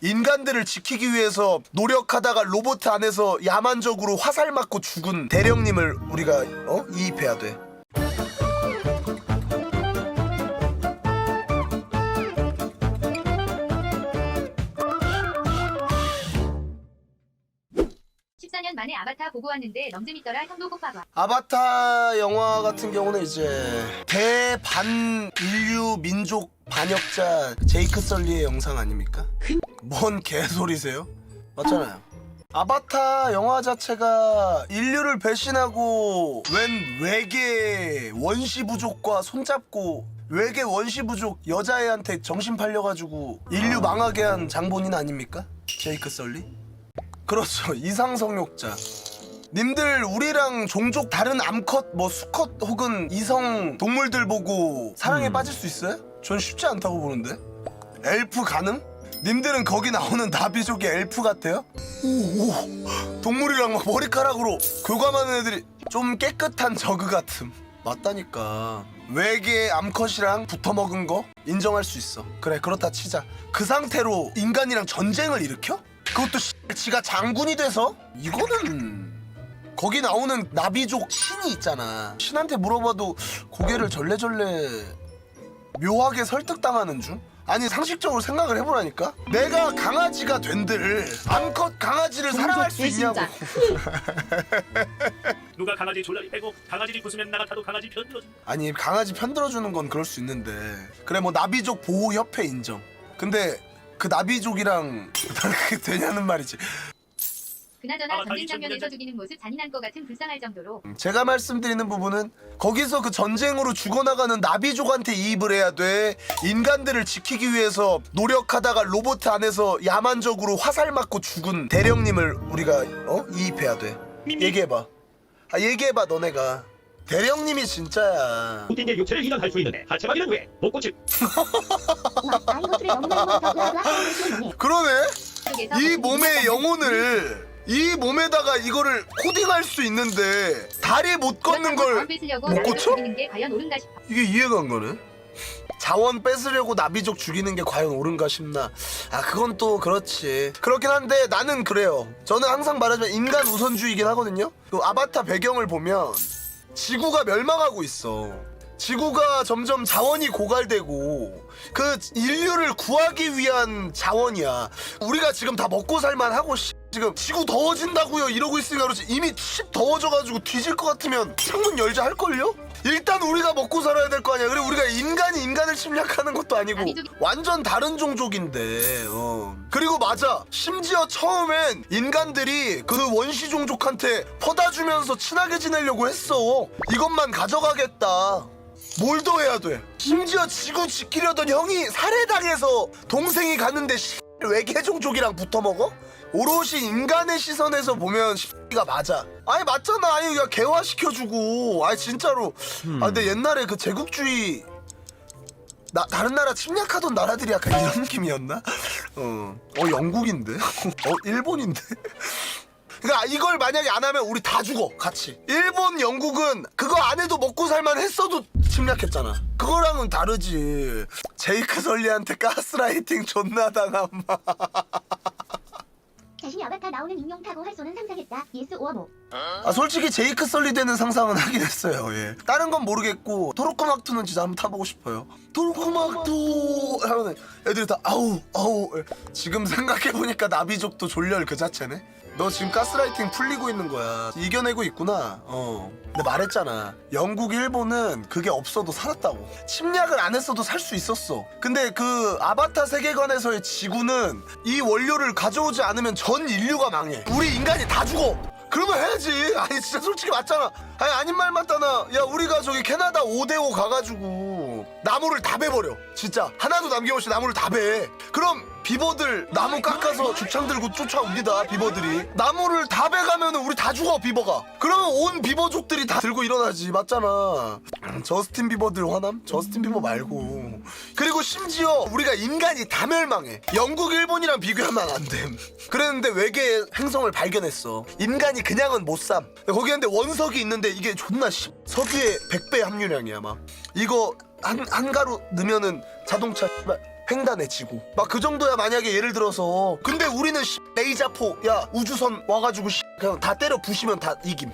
인간들을 지키기 위해서 노력하다가 로봇 안에서 야만적으로 화살 맞고 죽은 대령님을 우리가 어 이입해야 돼. 14년 만에 아바타 보고 왔는데 너무 재밌더라 형도 꼭 봐봐 아바타 영화 같은 경우는 이제 대반 인류 민족 반역자 제이크 설리의 영상 아닙니까? 뭔 개소리세요? 맞잖아요. 아바타 영화 자체가 인류를 배신하고 웬 외계 원시 부족과 손잡고 외계 원시 부족 여자애한테 정신 팔려가지고 인류 망하게 한 장본인 아닙니까? 제이크 설리? 그렇죠 이상성욕자 님들 우리랑 종족 다른 암컷 뭐 수컷 혹은 이성 동물들 보고 사랑에 빠질 수 있어요? 전 쉽지 않다고 보는데 엘프 가능? 님들은 거기 나오는 나비족이 엘프 같아요? 오오 동물이랑 막 머리카락으로 교감하는 애들이 좀 깨끗한 저그 같음 맞다니까 외계 암컷이랑 붙어먹은 거 인정할 수 있어 그래 그렇다 치자 그 상태로 인간이랑 전쟁을 일으켜? 그것도 씨, 지가 장군이 돼서? 이거는 거기 나오는 나비족 신이 있잖아 신한테 물어봐도 고개를 절레절레 묘하게 설득당하는 중? 아니 상식적으로 생각을 해보라니까? 내가 강아지가 된들 암컷 강아지를 사랑할 수 있냐고. 누가 강아지 졸라리 빼고 강아지를 부수면 나 같아도 강아지 편 들어준다. 아니 강아지 편들어주는 건 그럴 수 있는데. 그래 뭐 나비족 보호협회 인정. 근데 그 나비족이랑 그게 되냐는 말이지 그나저나 아바타 전쟁 장면에서 2009 죽이는 모습 잔인한 것 같은 불쌍할 정도로. 제가 말씀드리는 부분은 거기서 그 전쟁으로 죽어나가는 나비족한테 이입을 해야 돼. 인간들을 지키기 위해서 노력하다가 로봇 안에서 야만적으로 화살 맞고 죽은 대령님을 우리가 어? 이입해야 돼. 얘기해봐. 아 얘기해봐 너네가. 대령님이 진짜야. 푸틴의 육체를 이전할 수 있는데 왜? 복고치 아 너무나 더 블라블라 하는 시원하네. 그러네. 쪽에서 이 몸의 영혼을 이 몸에다가 이거를 코딩할 수 있는데 다리 못 걷는 걸 못 고쳐? 게 이게 이해가 안 가네. 자원 뺏으려고 나비족 죽이는 게 과연 옳은가 싶나. 아 그건 또 그렇지. 그렇긴 한데 나는 그래요. 저는 항상 말하지만 인간 우선주의이긴 하거든요. 그 아바타 배경을 보면 지구가 멸망하고 있어. 지구가 점점 자원이 고갈되고 그 인류를 구하기 위한 자원이야. 우리가 지금 다 먹고 살만 하고 씨, 지금 지구 더워진다고요 이러고 있으니까 그렇지 이미 씨 더워져가지고 뒤질 것 같으면 창문 열자 할걸요? 일단 우리가 먹고 살아야 될 거 아니야. 그리고 우리가 인간이 인간을 침략하는 것도 아니고. 완전 다른 종족인데. 어. 그리고 맞아. 심지어 처음엔 인간들이 그 원시 종족한테 퍼다 주면서 친하게 지내려고 했어. 이것만 가져가겠다. 뭘 더 해야 돼? 심지어 지구 지키려던 형이 살해당해서 동생이 갔는데 씨, 외계 종족이랑 붙어 먹어? 오롯이 인간의 시선에서 보면 가 맞아. 아니 맞잖아. 아니 야 개화시켜주고. 아니 진짜로. 아 근데 옛날에 그 제국주의 나 다른 나라 침략하던 나라들이 약간 이런 느낌이었나? 어, 어 영국인데? 어 일본인데? 그러니까 이걸 만약에 안 하면 우리 다 죽어 같이. 일본, 영국은 그거 안 해도 먹고 살만 했어도 침략했잖아. 그거랑은 다르지. 제이크 설리한테 가스라이팅 존나 당함. 나오는 인형 타고 할 소는 상상했다. 예스 오어 노. 아 솔직히 제이크 설리 되는 상상은 하긴 했어요. 예. 다른 건 모르겠고 토르코막투는 진짜 한번 타보고 싶어요. 토르코막투 하면 애들이 다 아우 아우. 예. 지금 생각해 보니까 나비족도 졸렬 그 자체네. 너 지금 가스라이팅 풀리고 있는 거야. 이겨내고 있구나. 어. 근데 말했잖아. 영국, 일본은 그게 없어도 살았다고. 침략을 안 했어도 살 수 있었어. 근데 그 아바타 세계관에서의 지구는 이 원료를 가져오지 않으면 전 인류가 망해. 우리 인간이 다 죽어. 그러면 해야지. 아니 진짜 솔직히 맞잖아. 아니 아닌 말 맞잖아. 야 우리가 저기 캐나다 5대5 가가지고 나무를 다 베버려. 진짜 하나도 남김없이 나무를 다 베. 그럼 비버들 나무 깎아서 죽창 들고 쫓아옵니다. 비버들이 나무를 다 베가면 우리 다 죽어 비버가. 그러면 온 비버족들이 다 들고 일어나지 맞잖아. 음, 저스틴 비버들 화남? 저스틴 비버 말고. 그리고 심지어 우리가 인간이 다 멸망해. 영국, 일본이랑 비교하면 안 됨. 그랬는데 외계 행성을 발견했어. 인간이 그냥은 못 삼. 거기 근데 원석이 있는데 이게 존나 씨. 석유의 100배 함유량이야 막. 이거 한, 한 가루 넣으면은 자동차 씨발 횡단에 지고. 막 그 정도야 만약에 예를 들어서. 근데 우리는 씨, 레이자포 야 우주선 와가지고 씨, 그냥 다 때려 부시면 다 이김.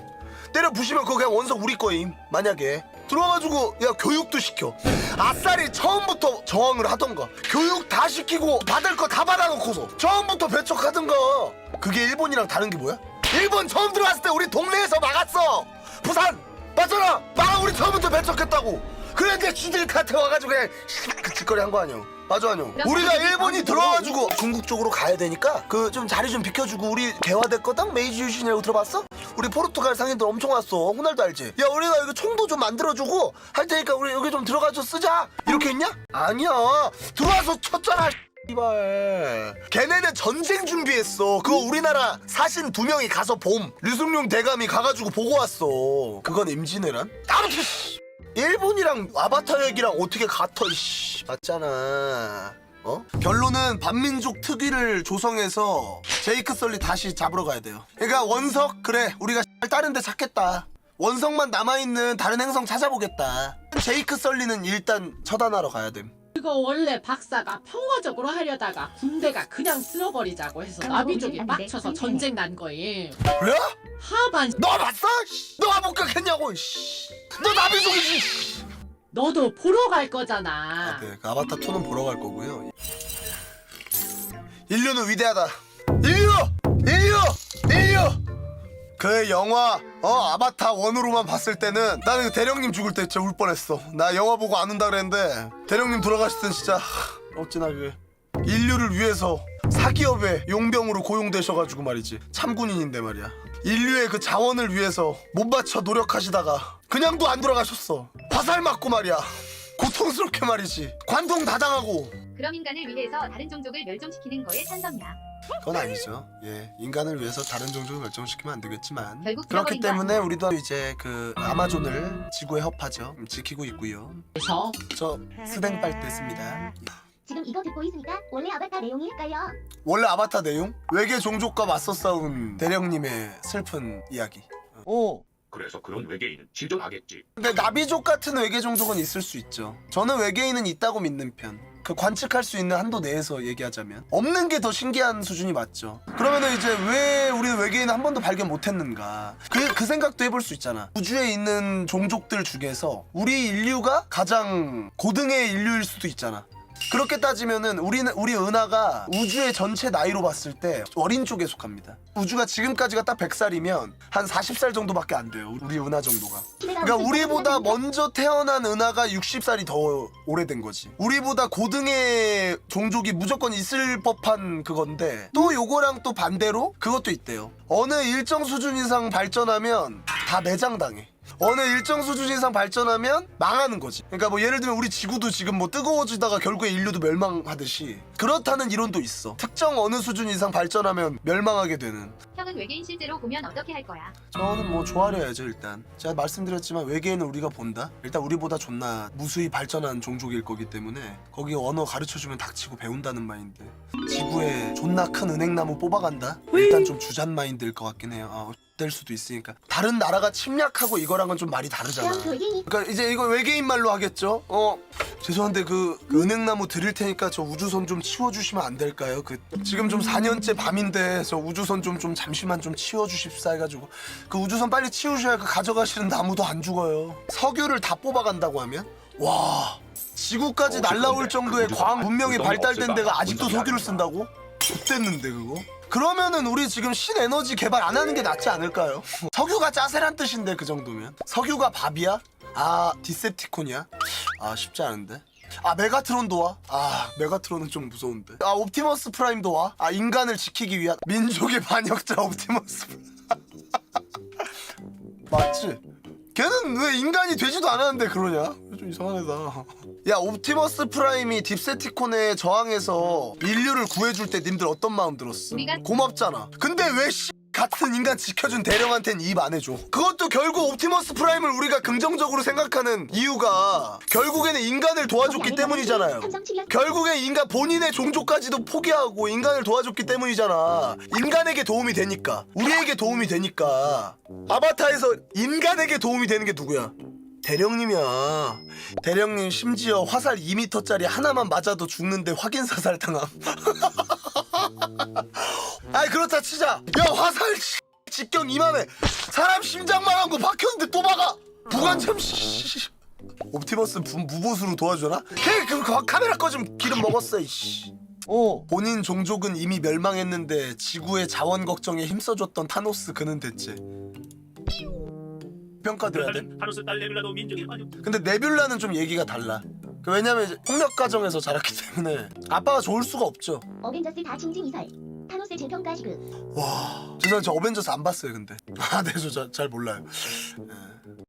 때려 부시면 그거 그냥 원석 우리 거임 만약에. 들어와가지고 야 교육도 시켜. 아싸리 처음부터 저항을 하던가. 교육 다 시키고 받을 거 다 받아놓고서 처음부터 배척하던가. 그게 일본이랑 다른 게 뭐야? 일본 처음 들어왔을 때 우리 동네에서 막았어. 부산! 맞잖아! 막 우리 처음부터 배척했다고 그런데 쥐들한테 와가지고 그냥 그 짓거리 한 거 아니야 맞아 아니야 우리가 일본이 들어와가지고 중국 쪽으로 가야 되니까 그 좀 자리 좀 비켜주고 우리 거당 메이지 유신이라고 들어봤어? 우리 포르투갈 상인들 엄청 왔어 호날두 알지? 야 우리가 이거 총도 좀 만들어주고 할 테니까 우리 여기 좀 들어가서 쓰자 이렇게 했냐? 아니야 들어와서 쳤잖아 이발 걔네는 전쟁 준비했어 그거 우리나라 사신 두 명이 가서 봄 류승룡 대감이 가가지고 보고 왔어 그건 임진왜란? 아무튼 씨. 일본이랑 아바타 얘기랑 어떻게 같아? 이씨 맞잖아. 어? 결론은 반민족 특위를 조성해서 제이크 썰리 다시 잡으러 가야 돼요. 그러니까 원석 그래 우리가 다른 데 찾겠다. 원석만 남아있는 다른 행성 찾아보겠다. 제이크 썰리는 일단 처단하러 가야 됨 그거 원래 박사가 평화적으로 하려다가 군대가 그냥 쓸어버리자고 해서 나비족이 빡쳐서 전쟁 난 거임. 그래? 하반 너 봤어? 씨. 너가 목격했냐고 씨. 너 나비속이지 씨. 너도 보러 갈 거잖아. 네, 그 아바타 2는 보러 갈 거고요. 인류는 위대하다. 그 영화 어 아바타 1으로만 봤을 때는 나는 그 대령님 죽을 때 진짜 울 뻔했어. 나 영화 보고 안 운다 그랬는데 대령님 돌아가실 땐 진짜 하, 어찌나 그게 인류를 위해서 사기업의 용병으로 고용되셔가지고 말이지 참군인인데 말이야. 인류의 그 자원을 위해서 못 받쳐 노력하시다가 그냥도 안 돌아가셨어. 화살 맞고 말이야. 고통스럽게 말이지. 관통 다 당하고. 그럼 인간을 위해서 다른 종족을 멸종시키는 거에 찬성이야. 그건 아니죠. 예, 인간을 위해서 다른 종족을 멸종시키면 안 되겠지만 결국 그렇기 거 때문에? 우리도 이제 그 아마존을 지구의 협파죠. 음, 지키고 있고요. 그래서 저 스댕 빨대 씁니다. 지금 이거 듣고 있으니까 원래 아바타 내용이 헷갈려. 원래 아바타 내용 외계 종족과 맞서 싸운 대령님의 슬픈 이야기. 어. 그래서 그런 외계인은 실존하겠지. 근데 나비족 같은 외계 종족은 있을 수 있죠. 저는 외계인은 있다고 믿는 편. 그 관측할 수 있는 한도 내에서 얘기하자면 없는 게 더 신기한 수준이 맞죠. 그러면은 이제 왜 우리는 외계인을 한 번도 발견 못했는가? 그 그 생각도 해볼 수 있잖아. 우주에 있는 종족들 중에서 우리 인류가 가장 고등의 인류일 수도 있잖아. 그렇게 따지면은 우리는 우리 은하가 우주의 전체 나이로 봤을 때 어린 쪽에 속합니다. 우주가 지금까지가 딱 100살이면 한 40살 정도밖에 안 돼요. 우리 은하 정도가. 그러니까 우리보다 먼저 태어난 은하가 60살이 더 오래된 거지. 우리보다 고등의 종족이 무조건 있을 법한 그건데 또 요거랑 또 반대로 그것도 있대요. 어느 일정 수준 이상 발전하면 다 매장당해. 어느 일정 수준 이상 발전하면 망하는 거지. 그러니까 뭐 예를 들면 우리 지구도 지금 뭐 뜨거워지다가 결국에 인류도 멸망하듯이 그렇다는 이론도 있어. 특정 어느 수준 이상 발전하면 멸망하게 되는. 형은 외계인 실제로 보면 어떻게 할 거야? 저는 뭐 좋아해야죠 일단. 제가 말씀드렸지만 외계인은 우리가 본다? 일단 우리보다 존나 무수히 발전한 종족일 거기 때문에 거기 언어 가르쳐주면 닥치고 배운다는 마인드. 지구에 존나 큰 은행나무 뽑아간다? 일단 좀 주잔 마인드일 것 같긴 해요. 아, 될 수도 있으니까. 다른 나라가 침략하고 이거랑은 좀 말이 다르잖아. 그러니까 이제 이거 외계인 말로 하겠죠. 어? 죄송한데 그, 그 은행나무 드릴 테니까 저 우주선 좀 치 워주시면 안 될까요? 그 지금 좀 4년째 밤인데 저 우주선 좀 좀 잠시만 좀 치워주십사 해가지고 그 우주선 빨리 치우셔야 그 가져가시는 나무도 안 죽어요. 석유를 다 뽑아간다고 하면 와 지구까지 어, 날라올 정도의 그 과학 우주선 문명이 발달된? 데가 아직도 석유를. 쓴다고? X됐는데 그거? 그러면은 우리 지금 신에너지 개발 안 하는 게 낫지 않을까요? 석유가 짜세란 뜻인데 그 정도면 석유가 밥이야? 아 디셉티콘이야? 아 쉽지 않은데 아 메가트론도 와? 아 메가트론은 좀 무서운데 아 옵티머스 프라임도 와? 아 인간을 지키기 위한 민족의 반역자 옵티머스 맞지? 걔는 왜 인간이 되지도 않았는데 그러냐? 좀 이상한 애다. 야 옵티머스 프라임이 딥세티콘에 저항해서 인류를 구해줄 때 님들 어떤 마음 들었어? 고맙잖아. 근데 왜 씨, 같은 인간 지켜준 대령한텐 입 안 해줘? 그것도 결국 옵티머스 프라임을 우리가 긍정적으로 생각하는 이유가 결국에는 인간을 도와줬기 때문이잖아요. 결국엔 인간 본인의 종족까지도 포기하고 인간을 도와줬기 때문이잖아. 인간에게 도움이 되니까. 우리에게 도움이 되니까. 아바타에서 인간에게 도움이 되는 게 누구야? 대령님이야. 대령님 심지어 화살 2m짜리 하나만 맞아도 죽는데 확인 사살 당함. 아이 그렇다 치자. 야 화살 씨, 직경 이만해. 사람 심장만 한 거 박혔는데 또 박아. 부관참 씨. 옵티머스 분 무보수로 도와주나? 걔 그 그 카메라 꺼지면 기름 먹었어 이씨. 어 본인 종족은 이미 멸망했는데 지구의 자원 걱정에 힘써줬던 타노스 그는 대체 평가돼야 돼. 타노스 딸 레귤라도 민족의. 근데 네뷸라는 좀 얘기가 달라. 그 왜냐면 이제 폭력 가정에서 자랐기 때문에 아빠가 좋을 수가 없죠. 어벤져스 다 징징 이설. 타노스 재평가 시급. 와, 죄송해요. 저 어벤져스 안 봤어요, 근데. 아, 네, 저 잘 몰라요. 예.